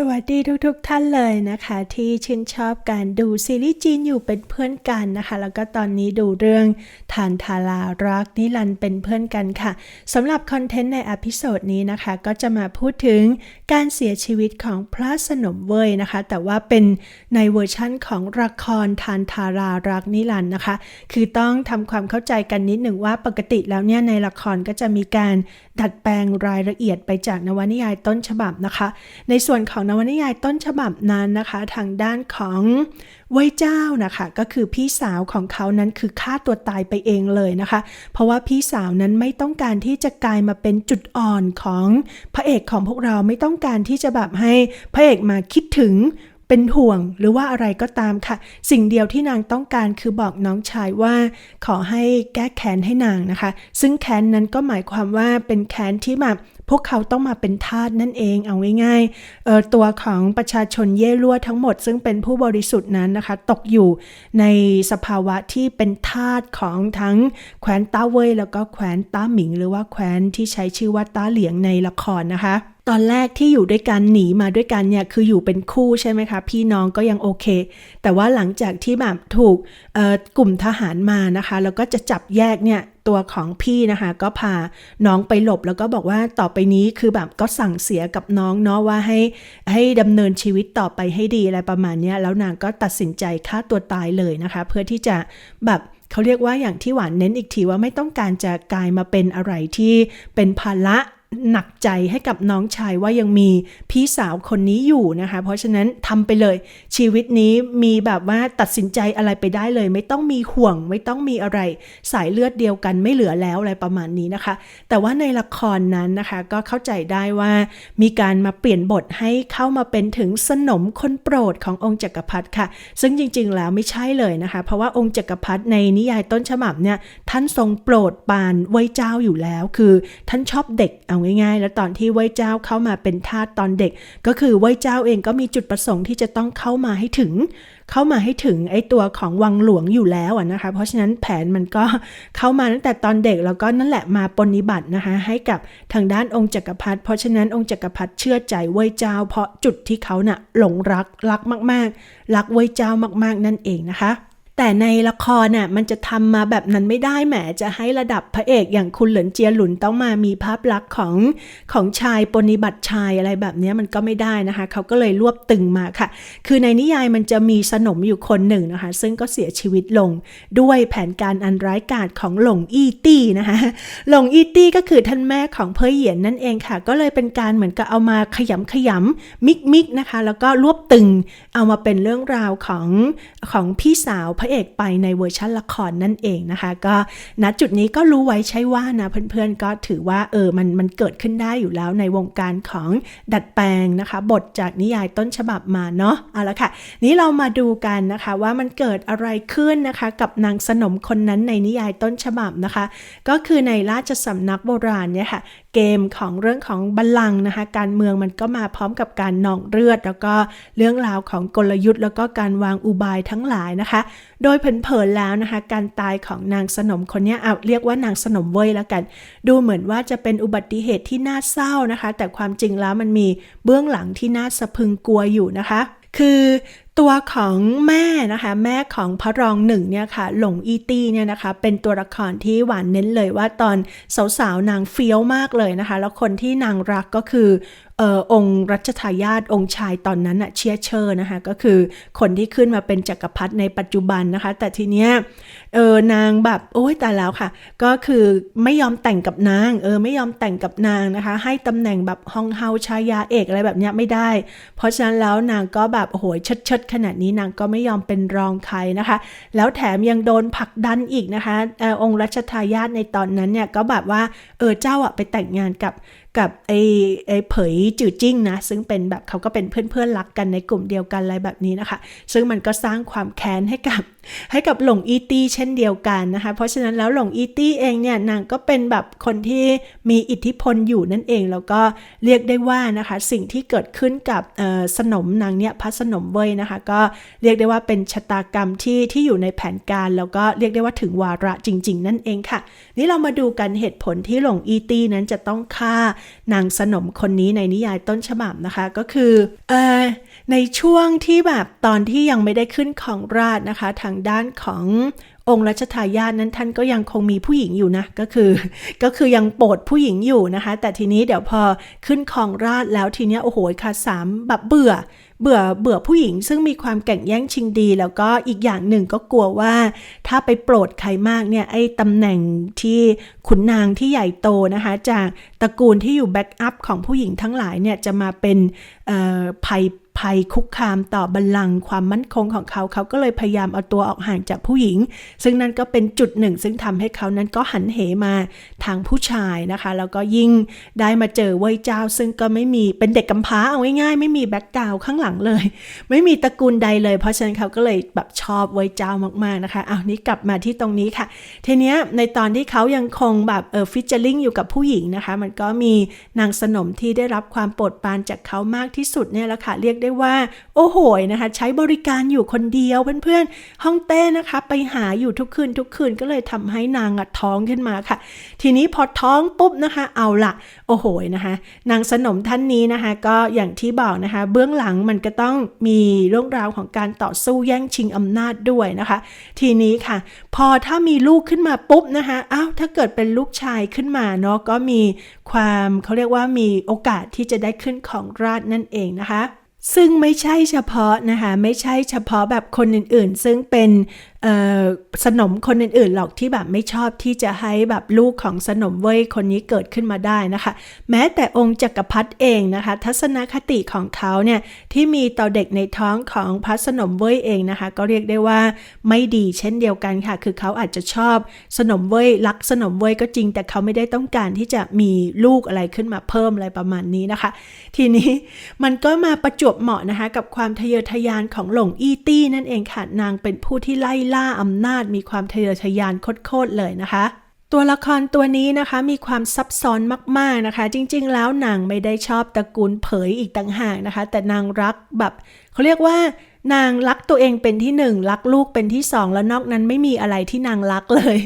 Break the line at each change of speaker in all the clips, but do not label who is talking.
สวัสดีทุกๆทท่านเลยนะคะ ที่ชื่นชอบการดูซีรีส์จีนอยู่เป็นเพื่อนกันนะคะ แล้วก็ตอนนี้ดูเรื่องทานทารารักนิรันเป็นเพื่อนกันค่ะสำหรับคอนเทนต์ในอพิโซดนี้นะคะ ก็จะมาพูดถึงการเสียชีวิตของพระสนมเวยนะคะ แต่ว่าเป็นในเวอร์ชั่นของละครทานทารารักนิรันนะคะ คือต้องทำความเข้าใจกันนิดหนึ่งว่าปกติแล้วเนี่ยในละครก็จะมีการดัดแปลงรายละเอียดไปจากนวนิยายต้นฉบับนะคะ ในส่วนของนวนิยายต้นฉบับนั้นนะคะ ทางด้านของไว้เจ้านะคะ ก็คือพี่สาวของเขานั้นคือฆ่าตัวตายไปเองเลยนะคะ เพราะว่าพี่สาวนั้นไม่ต้องการที่จะกลายมาเป็นจุดอ่อนของพระเอกของพวกเราไม่ต้องการที่จะแบบให้พระเอกมาคิดถึง เป็นห่วงหรือว่าอะไรก็ตามค่ะ สิ่งเดียวที่นางต้องการคือบอกน้องชายว่า ขอให้แก้แค้นให้นางนะคะ ซึ่งแค้นนั้นก็หมายความว่าเป็นแค้นที่แบบพวกเขาต้องมาเป็นทาสนั่นเองเอาง่ายๆเออตัวของประชาชนเย่ลั่วทั้งหมด ซึ่งเป็นผู้บริสุทธิ์นั้นนะคะ ตกอยู่ในสภาวะที่เป็นทาสของทั้งแคว้นต้าเว่ยแล้วก็แคว้นต้าหมิง หรือว่าแคว้นที่ใช้ชื่อว่าต้าเหลียงในละครนะคะ ตอนแรกที่อยู่ด้วยกันหนีมาด้วยกันเนี่ยคืออยู่เป็นคู่ใช่ไหมคะพี่น้องก็ยังโอเค แต่ว่าหลังจากที่แบบถูกกลุ่มทหารมานะคะ แล้วก็จะจับแยกเนี่ยตัวของพี่นะคะก็พาน้องไปหลบแล้วก็บอกว่าต่อไปนี้คือแบบก็สั่งเสียกับน้องเนาะว่าให้ให้ดำเนินชีวิตต่อไปให้ดีอะไรประมาณนี้แล้วนางก็ตัดสินใจฆ่าตัวตายเลยนะคะ เพื่อที่จะแบบเขาเรียกว่าอย่างที่หวานเน้นอีกทีว่าไม่ต้องการจะกลายมาเป็นอะไรที่เป็นภาระ หนักใจให้กับน้องชายว่ายังมีพี่สาวคนนี้อยู่นะคะ เพราะฉะนั้นทำไปเลยชีวิตนี้มีแบบว่าตัดสินใจอะไรไปได้เลย ไม่ต้องมีห่วง ไม่ต้องมีอะไร สายเลือดเดียวกันไม่เหลือแล้วอะไรประมาณนี้นะคะ แต่ว่าในละครนั้นนะคะก็เข้าใจได้ว่ามีการมาเปลี่ยนบทให้เข้ามาเป็นถึงสนมคนโปรดขององค์จักรพรรดิค่ะ ซึ่งจริง ๆ แล้วไม่ใช่เลยนะคะ เพราะว่าองค์จักรพรรดิในนิยายต้นฉบับเนี่ยท่านทรงโปรดปานไว้เจ้าอยู่แล้ว คือ ท่านชอบเด็กเอาง่ายๆ แล้วตอนที่ไว้เจ้าเข้ามาเป็นทาสตอนเด็ก ก็คือไว้เจ้าเองก็มีจุดประสงค์ที่จะต้องเข้ามาให้ถึง เข้ามาให้ถึงไอ้ตัวของวังหลวงอยู่แล้วนะคะ เพราะฉะนั้นแผนมันก็เข้ามาตั้งแต่ตอนเด็กแล้วก็นั่นแหละมาปนิบัตินะคะให้กับทางด้านองค์จักรพรรดิเพราะฉะนั้นองค์จักรพรรดิเชื่อใจไว้เจ้า เพราะจุดที่เขานะ่ะหลงรักรักมากๆ รักไว้เจ้ามากๆ นั่นเองนะคะ แต่ในละครน่ะมันจะทำมาแบบนั้นไม่ได้แหมจะให้ระดับพระเอกอย่างคุณเหลินเจียหลุนต้องมามีภาพลักษณ์ของของชายปนิบัติชายอะไรแบบนี้มันก็ไม่ได้นะคะ เขาก็เลยรวบตึงมาค่ะ คือในนิยายมันจะมีสนมอยู่คนหนึ่งนะคะ ซึ่งก็เสียชีวิตลงด้วยแผนการอันร้ายกาจของหลงอีตี้นะคะหลงอีตี้ก็คือท่านแม่ของเพยเหยียนนั่นเองค่ะ ก็เลยเป็นการเหมือนกับเอามาขยำขยำมิกมิกนะคะ แล้วก็รวบตึงเอามาเป็นเรื่องราวของของพี่สาวพระเอกไปในเวอร์ชันละครนั่นเองนะคะ ก็ณจุดนี้ก็รู้ไว้ใช่ว่านะเพื่อนๆก็ถือว่าเออมันมันเกิดขึ้นได้อยู่แล้วในวงการของดัดแปลงนะคะ บทจากนิยายต้นฉบับมาเนาะเอาละค่ะ นี้เรามาดูกันนะคะว่ามันเกิดอะไรขึ้นนะคะ กับนางสนมคนนั้นในนิยายต้นฉบับนะคะ ก็คือในราชสำนักโบราณเนี่ยค่ะ เกมของเรื่องของบัลลังก์นะคะ การเมืองมันก็มาพร้อมกับการนองเลือด แล้วก็เรื่องราวของกลยุทธ์ แล้วก็การวางอุบายทั้งหลายนะคะ โดยเผินๆแล้วนะคะ การตายของนางสนมคนนี้เอาเรียกว่านางสนมเว้ยแล้วกัน ดูเหมือนว่าจะเป็นอุบัติเหตุที่น่าเศร้านะคะ แต่ความจริงแล้วมันมีเบื้องหลังที่น่าสะพึงกลัวอยู่นะคะ คือ ตัวของแม่นะคะแม่ของพระรองหนึ่งเนี่ยค่ะหลงอีตี้เนี่ยนะคะเป็นตัวละครที่หวานเน้นเลยว่าตอนสาวๆนางเฟี้ยวมากเลยนะคะ แล้วคนที่นางรักก็คือออองค์รัชทายาทองค์ชายตอนนั้นอะเชียเชอร์นะคะก็คือคนที่ขึ้นมาเป็นจักรพรรดิในปัจจุบันนะคะ แต่ทีเนี้ยเออนางแบบโอ้ยแต่แล้วค่ะ ก็คือไม่ยอมแต่งกับนางเออไม่ยอมแต่งกับนางนะคะ ให้ตำแหน่งแบบฮองเฮาชายาเอกอะไรแบบเนี้ยไม่ได้ เพราะฉะนั้นแล้วนางก็แบบโอ้โหเชิดขนาดนี้นางก็ไม่ยอมเป็นรองใครนะคะ แล้วแถมยังโดนผลักดันอีกนะคะอองค์รัชทายาทในตอนนั้นเนี่ยก็แบบว่าเออเจ้าอะไปแต่งงานกับกับไอ้ไอ้เผยจือจิ้งนะซึ่งเป็นแบบเขาก็เป็นเพื่อนๆรักกันในกลุ่มเดียวกันอะไรแบบนี้นะคะ ซึ่งมันก็สร้างความแค้นให้กับ ให้กับหลงอีตี้เช่นเดียวกันนะคะ เพราะฉะนั้นแล้วหลงอีตี้เองเนี่ยนางก็เป็นแบบคนที่มีอิทธิพลอยู่นั่นเอง แล้วก็เรียกได้ว่านะคะสิ่งที่เกิดขึ้นกับสนมนางเนี่ยพระสนมเว้ยนะคะ ก็เรียกได้ว่าเป็นชะตากรรมที่ที่อยู่ในแผนการ แล้วก็เรียกได้ว่าถึงวาระจริง ๆ นั่นเองค่ะ นี่เรามาดูกันเหตุผลที่หลงอีตี้นั้นจะต้องฆ่านางสนมคนนี้ในนิยายต้นฉบับนะคะก็คืออในช่วงที่แบบตอนที่ยังไม่ได้ขึ้นของราชนะคะ ทางด้านขององค์รัชทายาทนั้นท่านก็ยังคงมีผู้หญิงอยู่นะ ก็คือ ก็คือยังโปรดผู้หญิงอยู่นะคะ แต่ทีนี้เดี๋ยวพอขึ้นครองราชแล้วทีเนี้ยโอ้โหค่ะสามแบบเบื่อเบื่อเบื่อผู้หญิงซึ่งมีความแก่งแย่งชิงดี แล้วก็อีกอย่างหนึ่งก็กลัวว่า ถ้าไปโปรดใครมากเนี่ยไอ้ตำแหน่งที่ขุนนางที่ใหญ่โตนะคะ จากตระกูลที่อยู่แบ็กอัพของผู้หญิงทั้งหลายเนี่ยจะมาเป็นภัย ภัยคุกคามต่อบัลลังก์ความมั่นคงของเขา เขาก็เลยพยายามเอาตัวออกห่างจากผู้หญิง ซึ่งนั่นก็เป็นจุดหนึ่ง ซึ่งทำให้เขานั้นก็หันเหมาทางผู้ชายนะคะ แล้วก็ยิ่งได้มาเจอเว่ยเจ้า ซึ่งก็ไม่มีเป็นเด็กกำพร้าเอาง่ายๆไม่มีแบ็กกราวข้างหลังเลย ไม่มีตระกูลใดเลย เพราะฉะนั้นเขาก็เลยแบบชอบเว่ยเจ้ามากๆนะคะเอานี้กลับมาที่ตรงนี้ค่ะ ทีเนี้ยในตอนที่เขายังคงแบบเออฟิชเชอร์ลิงอยู่กับผู้หญิงนะคะ มันก็มีนางสนมที่ได้รับความโปรดปรานจากเขามากที่สุดเนี่ยแหละค่ะเรียกได้ว่า โอ้โหยนะคะ ใช้บริการอยู่คนเดียวเพื่อนๆห้องเต้นะคะ ไปหาอยู่ทุกคืนทุกคืนก็เลยทำให้นางอะท้องขึ้นมาค่ะ ทีนี้พอท้องปุ๊บนะคะ เอาละโอ้โหยนะคะ นางสนมท่านนี้นะคะ ก็อย่างที่บอกนะคะ เบื้องหลังมันก็ต้องมีเรื่องราวของการต่อสู้แย่งชิงอำนาจด้วยนะคะ ทีนี้ค่ะ พอถ้ามีลูกขึ้นมาปุ๊บนะคะอ้าวถ้าเกิดเป็นลูกชายขึ้นมาเนาะก็มีความเขาเรียกว่ามีโอกาสที่จะได้ขึ้นของราชนั่นเองนะคะ ซึ่งไม่ใช่เฉพาะนะคะ ไม่ใช่เฉพาะแบบคนอื่นๆ ซึ่งเป็น สนมคนอื่นๆหรอกที่แบบไม่ชอบที่จะให้แบบลูกของสนมเว้ยคนนี้เกิดขึ้นมาได้นะคะ แม้แต่องค์จักรพรรดิเองนะคะ ทัศนคติของเขาเนี่ยที่มีต่อเด็กในท้องของพระสนมเว้ยเองนะคะ ก็เรียกได้ว่าไม่ดีเช่นเดียวกันค่ะ คือเขาอาจจะชอบสนมเว้ยรักสนมเว้ยก็จริง แต่เขาไม่ได้ต้องการที่จะมีลูกอะไรขึ้นมาเพิ่มอะไรประมาณนี้นะคะ ทีนี้มันก็มาประจวบเหมาะนะคะ กับความทะเยอทะยานของหลงอีตี้นั่นเองค่ะนางเป็นผู้ที่ไล่ล่าอำนาจมีความทะเยอทะยานโคตรๆเลยนะคะ ตัวละครตัวนี้นะคะมีความซับซ้อนมากๆนะคะ จริงๆ แล้วนางไม่ได้ชอบตระกูลเผยอีกต่างหากนะคะ แต่นางรักแบบเขาเรียกว่านางรักตัวเองเป็นที่หนึ่งรักลูกเป็นที่สองแล้วนอกนั้นไม่มีอะไรที่นางรักเลย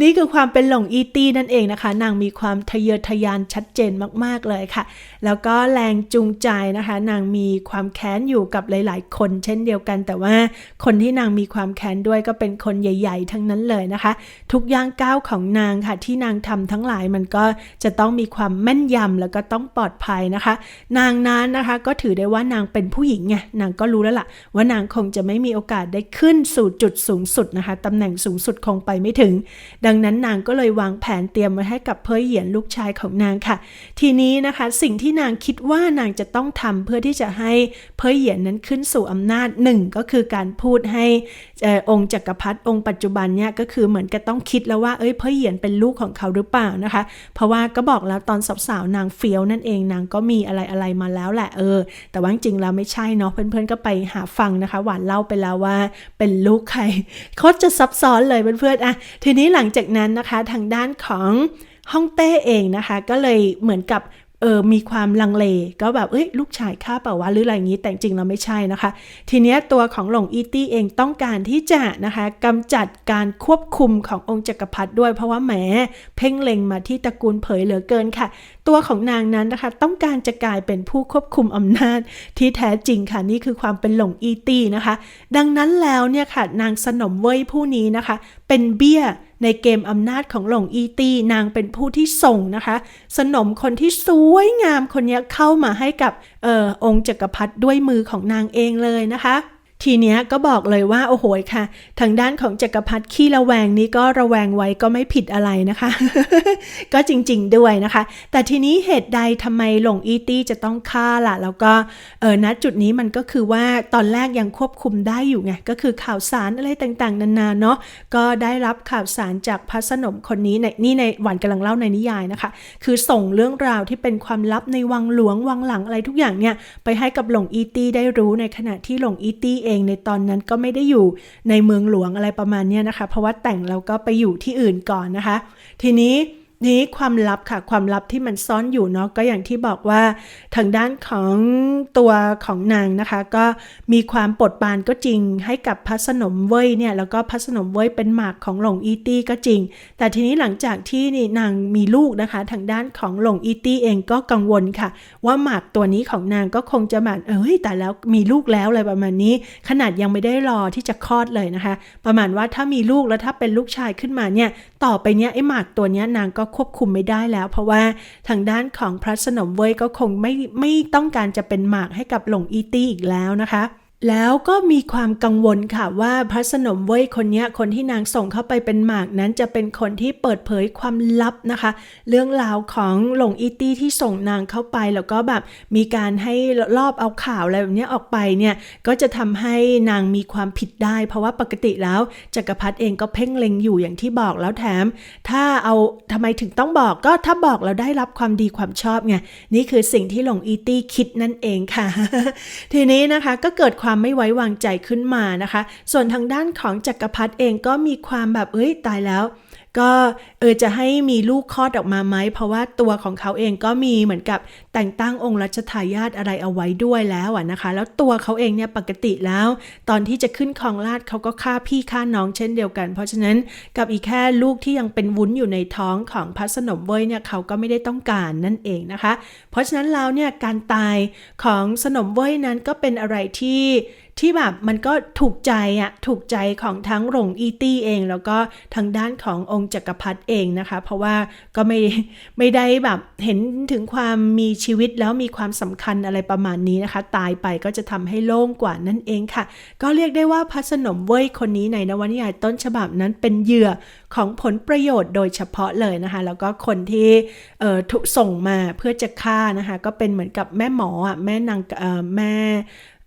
นี่คือความเป็นหลงอีตี้นั่นเองนะคะ นางมีความทะเยอทะยานชัดเจนมากๆเลยค่ะ แล้วก็แรงจูงใจนะคะ นางมีความแค้นอยู่กับหลาย ๆ คน เช่นเดียวกัน แต่ว่าคนที่นางมีความแค้นด้วยก็เป็นคนใหญ่ ๆ ทั้งนั้นเลยนะคะ ทุกย่างก้าวของนางค่ะ ที่นางทำทั้งหลายมันก็จะต้องมีความแม่นยำแล้วก็ต้องปลอดภัยนะคะ นางนั้นนะคะก็ถือได้ว่านางเป็นผู้หญิงไงนางก็รู้แล้วล่ะ ว่านางคงจะไม่มีโอกาสได้ขึ้นสู่จุดสูงสุดนะคะตำแหน่งสูงสุดคงไปไม่ถึงดังนั้นนางก็เลยวางแผนเตรียมไว้ให้กับเพยเหยียนลูกชายของนางค่ะ ทีนี้นะคะสิ่งที่นางคิดว่านางจะต้องทำเพื่อที่จะให้เพยเหยียนนั้นขึ้นสู่อำนาจหนึ่งก็คือการพูดให้อองค์จักรพรรดิองค์ปัจจุบันเนี่ยก็คือเหมือนกับต้องคิดแล้วว่าเอ้ยเพยเหยียนเป็นลูกของเขาหรือเปล่านะคะ เพราะว่าก็บอกแล้วตอนสาวๆนางเฟี้ยวนั่นเองนางก็มีอะไรอะไรมาแล้วแหละเออ แต่ว่าจริงๆแล้วไม่ใช่เนาะเพื่อนๆก็ไปหาฟังนะคะ หวานเล่าไปแล้วว่าเป็นลูกใครโคตรจะซับซ้อนเลยเพื่อนๆอะทีนี้หลังจากนั้นนะคะทางด้านของฮ่องเต้เองนะคะ ก็เลยเหมือนกับเออมีความลังเลก็แบบเอ้ยลูกชายข้าเปล่าวะหรืออะไรอย่างนี้แต่จริงเราไม่ใช่นะคะ ทีเนี้ยตัวของหลงอีตี้เองต้องการที่จะนะคะกำจัดการควบคุมขององค์จักรพรรดิด้วยเพราะว่าแหมเพ่งเล็งมาที่ตระกูลเผยเหลือเกินค่ะ ตัวของนางนั้นนะคะ ต้องการจะกลายเป็นผู้ควบคุมอำนาจที่แท้จริงค่ะนี่คือความเป็นหลงอีตี้นะคะ ดังนั้นแล้วเนี่ยค่ะนางสนมเว้ยผู้นี้นะคะ เป็นเบี้ย ในเกมอำนาจของหลงอีตีนางเป็นผู้ที่ส่งนะคะ สนมคนที่สวยงามคนนี้เข้ามาให้กับออองค์จักรพรรดิด้วยมือของนางเองเลยนะคะ ทีเนี้ยก็บอกเลยว่าโอ้โหค่ะ ทางด้านของจักรพรรดิขี้ระแวงนี้ก็ระแวงไว้ก็ไม่ผิดอะไรนะคะ ก็จริงๆด้วยนะคะ แต่ทีนี้เหตุใดทำไมหลงอีตี้จะต้องฆ่าล่ะ แล้วก็เออณจุดนี้มันก็คือว่าตอนแรกยังควบคุมได้อยู่ไง ก็คือข่าวสารอะไรต่างๆ นานาเนาะก็ได้รับข่าวสารจากพระสนมคนนี้ในนี่ในหวานกำลังเล่าในนิยายนะคะ คือส่งเรื่องราวที่เป็นความลับในวังหลวงวังหลังอะไรทุกอย่างเนี่ยไปให้กับหลงอีตี้ได้รู้ในขณะที่หลงอีตี้เองในตอนนั้นก็ไม่ได้อยู่ในเมืองหลวงอะไรประมาณนี้นะคะ เพราะว่าแต่งแล้วก็ไปอยู่ที่อื่นก่อนนะคะ ทีนี้ นี้ความลับค่ะความลับที่มันซ่อนอยู่เนาะก็อย่างที่บอกว่าทางด้านของตัวของนางนะคะ ก็มีความปลดปานก็จริง ให้กับพระสนมเว้ยเนี่ยแล้วก็พระสนมเว้ยเป็นหมากของหลงอีตี้ก็จริง แต่ทีนี้หลังจากที่นี่นางมีลูกนะคะ ทางด้านของหลงอีตี้เองก็กังวลค่ะ ว่าหมากตัวนี้ของนางก็คงจะแบบเอ้ยแต่แล้วมีลูกแล้วอะไรประมาณนี้ ขนาดยังไม่ได้รอที่จะคลอดเลยนะคะ ประมาณว่าถ้ามีลูกแล้วถ้าเป็นลูกชายขึ้นมาเนี่ยต่อไปเนี้ยไอ้หมากตัวเนี้ยนางก็ควบคุมไม่ได้แล้ว เพราะว่าทางด้านของพระสนมเว่ยก็คงไม่ไม่ต้องการจะเป็นหมากให้กับหลงอีตี้อีกแล้วนะคะ แล้วก็มีความกังวลค่ะว่าพระสนมเว้ยคนนี้คนที่นางส่งเข้าไปเป็นหมากนั้นจะเป็นคนที่เปิดเผยความลับนะคะ เรื่องราวของหลงอีตี้ที่ส่งนางเข้าไป แล้วก็แบบมีการให้รอบเอาข่าวอะไรแบบนี้ออกไปเนี่ยก็จะทำให้นางมีความผิดได้ เพราะว่าปกติแล้วจักรพรรดิเองก็เพ่งเล็งอยู่อย่างที่บอกแล้วแถม ถ้าเอาทำไมถึงต้องบอกก็ถ้าบอกแล้วได้รับความดีความชอบไงนี่คือสิ่งที่หลงอีตี้คิดนั่นเองค่ะ ทีนี้นะคะก็เกิดความไม่ไว้วางใจขึ้นมานะคะ ส่วนทางด้านของจักรพรรดิเองก็มีความแบบเอ้ยตายแล้ว ก็เออจะให้มีลูกคลอดออกมาไหม เพราะว่าตัวของเขาเองก็มีเหมือนกับแต่งตั้งองค์รัชทายาทอะไรเอาไว้ด้วยแล้วอะนะคะ แล้วตัวเขาเองเนี่ยปกติแล้ว ตอนที่จะขึ้นครองราชเขาก็ฆ่าพี่ฆ่าน้องเช่นเดียวกัน เพราะฉะนั้นกับอีกแค่ลูกที่ยังเป็นวุ้นอยู่ในท้องของพระสนมเว้ยเนี่ยเขาก็ไม่ได้ต้องการนั่นเองนะคะ เพราะฉะนั้นแล้วเนี่ยการตายของสนมเว้ยนั้นก็เป็นอะไรที่ ที่แบบมันก็ถูกใจอะถูกใจของทั้งหลงอีตี้เอง แล้วก็ทางด้านขององค์จักรพรรดิเองนะคะ เพราะว่าก็ไม่ไม่ได้แบบเห็นถึงความมีชีวิตแล้วมีความสำคัญอะไรประมาณนี้นะคะ ตายไปก็จะทำให้โล่งกว่านั่นเองค่ะ ก็เรียกได้ว่าพระสนมเว้ยคนนี้ในนวนิยายต้นฉบับนั้นเป็นเหยื่อของผลประโยชน์โดยเฉพาะเลยนะคะ แล้วก็คนที่เออถูกส่งมาเพื่อจะฆ่านะคะ ก็เป็นเหมือนกับแม่หมออะแม่นางเออแม่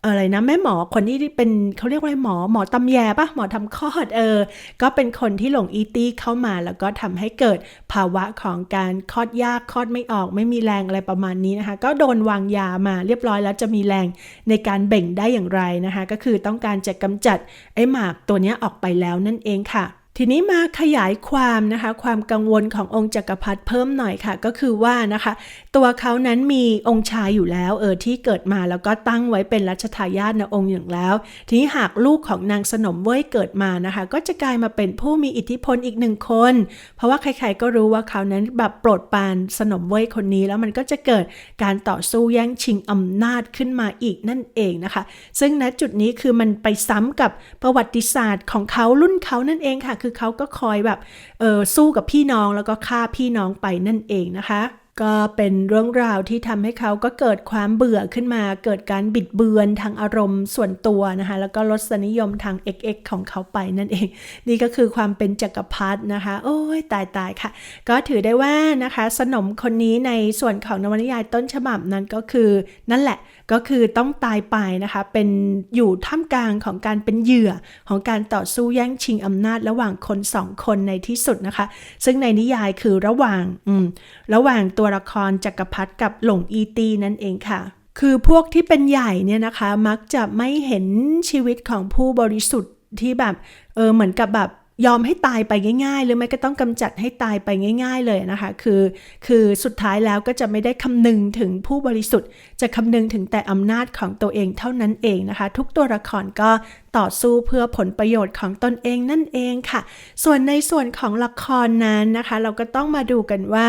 อะไรนะแม่หมอคนที่เป็นเขาเรียกว่าอะไรหมอหมอตำแยปะหมอทำคลอดเออ ก็เป็นคนที่หลงอีตี้เข้ามาแล้วก็ทำให้เกิดภาวะของการคลอดยากคลอดไม่ออก ไม่มีแรงอะไรประมาณนี้นะคะ ก็โดนวางยามาเรียบร้อยแล้วจะมีแรงในการเบ่งได้อย่างไรนะคะ ก็คือต้องการจะกำจัดไอ้หมากตัวนี้ออกไปแล้วนั่นเองค่ะ ทีนี้มาขยายความนะคะความกังวลขององค์จักรพรรดิเพิ่มหน่อยค่ะ ก็คือว่านะคะ ตัวเขานั้นมีองค์ชายอยู่แล้วเออที่เกิดมาแล้วก็ตั้งไว้เป็นรัชทายาทในองค์อย่างแล้ว ทีนี้หากลูกของนางสนมเว้ยเกิดมานะคะ ก็จะกลายมาเป็นผู้มีอิทธิพลอีกหนึ่งคน เพราะว่าใครๆก็รู้ว่าเขานั้นแบบโปรดปานสนมเว้ยคนนี้ แล้วมันก็จะเกิดการต่อสู้แย่งชิงอำนาจขึ้นมาอีกนั่นเองนะคะ ซึ่งณจุดนี้คือมันไปซ้ำกับประวัติศาสตร์ของเขารุ่นเขานั่นเองค่ะคือเขาก็คอยแบบเออสู้กับพี่น้องแล้วก็ฆ่าพี่น้องไปนั่นเองนะคะ ก็เป็นเรื่องราวที่ทำให้เขาก็เกิดความเบื่อขึ้นมา เกิดการบิดเบือนทางอารมณ์ส่วนตัวนะคะ แล้วก็ลดสนิยมทาง XX ของเขาไปนั่นเอง นี่ก็คือความเป็นจักรพรรดินะคะ โอ้ยตายตายค่ะ ก็ถือได้ว่านะคะ สนมคนนี้ในส่วนของนวนิยายต้นฉบับนั้นก็คือ นั่นแหละก็คือต้องตายไปนะคะ เป็นอยู่ท่ามกลางของการเป็นเหยื่อของการต่อสู้แย่งชิงอำนาจระหว่างคนสองคนในที่สุดนะคะ ซึ่งในนิยายคือระหว่างอืมระหว่างตัวละครจักรพรรดิกับหลงอีตีนั่นเองค่ะ คือพวกที่เป็นใหญ่เนี่ยนะคะ มักจะไม่เห็นชีวิตของผู้บริสุทธิ์ที่แบบเออเหมือนกับแบบ ยอมให้ตายไปง่าย ๆ หรือไม่ก็ต้องกำจัดให้ตายไปง่าย ๆ เลยนะคะ คือ คือสุดท้ายแล้วก็จะไม่ได้คำนึงถึงผู้บริสุทธิ์ จะคำนึงถึงแต่อำนาจของตัวเองเท่านั้นเองนะคะ ทุกตัวละครก็ต่อสู้เพื่อผลประโยชน์ของตนเองนั่นเองค่ะ ส่วนในส่วนของละครนั้นนะคะ เราก็ต้องมาดูกันว่า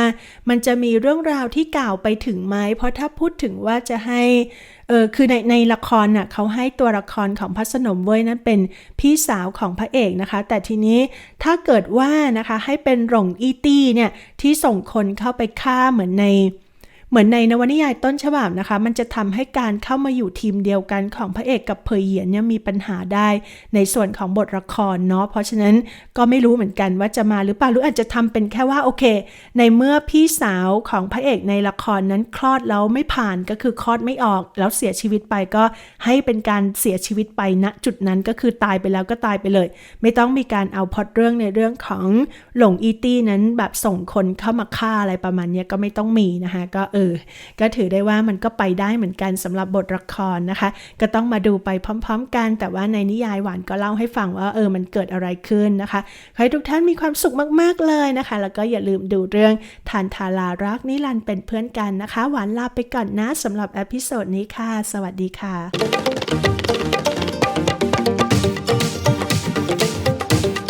มันจะมีเรื่องราวที่กล่าวไปถึงไหมเพราะถ้าพูดถึงว่าจะให้ เออคือในในละครน่ะเขาให้ตัวละครของพระสนมเว้ยนั้นเป็นพี่สาวของพระเอกนะคะ แต่ทีนี้ถ้าเกิดว่านะคะให้เป็นหลงอีตี้เนี่ยที่ส่งคนเข้าไปฆ่าเหมือนใน เหมือนในนวนิยายต้นฉบับนะคะ มันจะทำให้การเข้ามาอยู่ทีมเดียวกันของพระเอกกับเพยเหยียนเนี่ยมีปัญหาได้ในส่วนของบทละครเนาะเพราะฉะนั้นก็ไม่รู้เหมือนกันว่าจะมาหรือเปล่าหรืออาจจะทำเป็นแค่ว่าโอเค ในเมื่อพี่สาวของพระเอกในละครนั้นคลอดแล้วไม่ผ่านก็คือคลอดไม่ออก แล้วเสียชีวิตไปก็ให้เป็นการเสียชีวิตไปณจุดนั้นก็คือตายไปแล้วก็ตายไปเลย ไม่ต้องมีการเอาพอดเรื่องในเรื่องของหลงอีตี้นั้นแบบส่งคนเข้ามาฆ่าอะไรประมาณนี้ก็ไม่ต้องมีนะคะก็เอออ ก็ถือได้ว่ามันก็ไปได้เหมือนกันสำหรับบทละครนะคะ ก็ต้องมาดูไปพร้อม ๆ กัน แต่ว่าในนิยายหวานก็เล่าให้ฟังว่าเออมันเกิดอะไรขึ้นนะคะขอให้ทุกท่านมีความสุขมากๆเลยนะคะ แล้วก็อย่าลืมดูเรื่องทานทารารักนิรันต์เป็นเพื่อนกันนะคะ หวานลาไปก่อนนะสำหรับอพิโซดนี้ค่ะ สวัสดีค่ะ